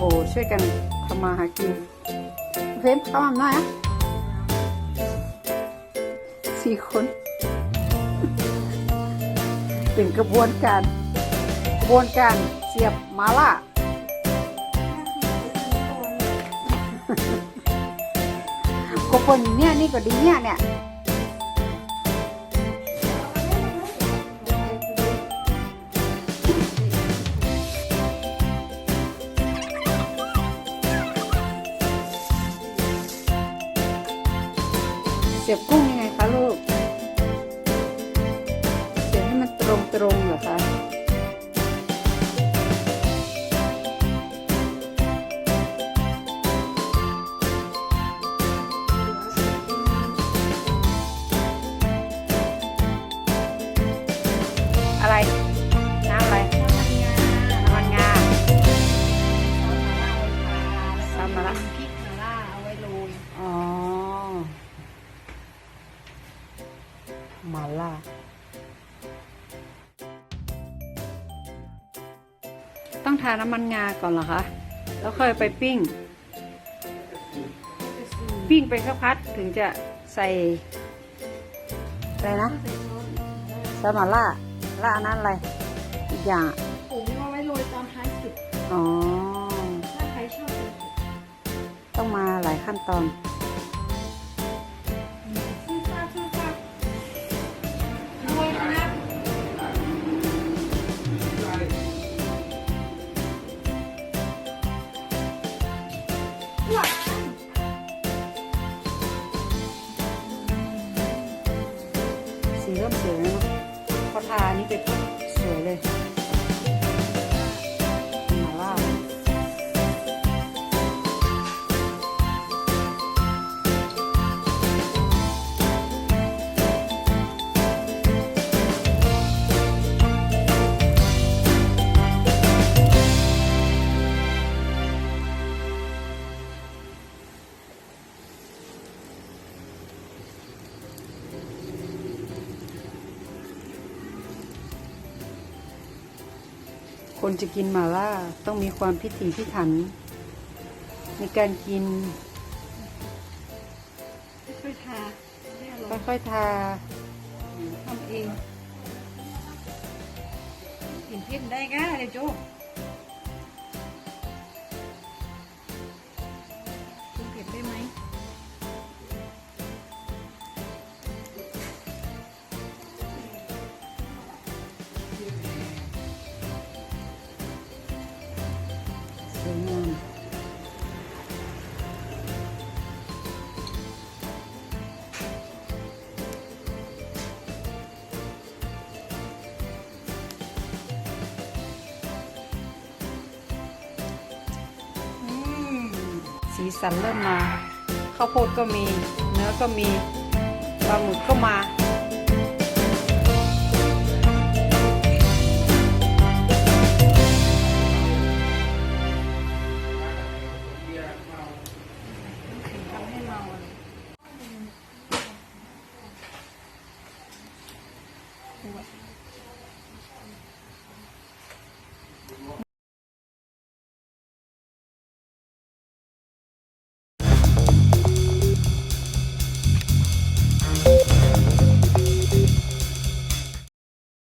อ้ช่วยกันทำมาหากินเฟมเข้ามาหน่อยอะสี่คนเป็นกระบวนการกระบวนการเสียบมาล่าก็คนเนี่ยนี่ก็ดีเนี่ยเนี่ย สียบกุ้งยังไงคะลูก เสียบให้มันตรงตรงๆเหรอคะ มาล่า ต้องทาน้ำมันงาก่อนเหรอคะ แล้วค่อยไปปิ้ง ปิ้งไปสักพักถึงจะใส่อะไรนะสมาล่าล่าอันนั้นอะไรอีกอย่างอะผงเอาไว้โรยตอนท้ายสุดอ๋อ ถ้าใครชอบเป็นเผ็ดต้องมาหลายขั้นตอน สีเริ่มสวยแล้วนะพอทาอันนี้ไปสวยเลย คนจะกินหมาล่าต้องมีความพิถีพิถัน ในการกิน ค่อยๆทาให้อร่อยค่อยๆทาทำเองกินเผ็ดได้ง่ายเลยโจ้ วยงามมสีสันเริ่มมา ข้าวโพดก็มี เนื้อก็มีปลาหมึกก็มา よろしくお願いします。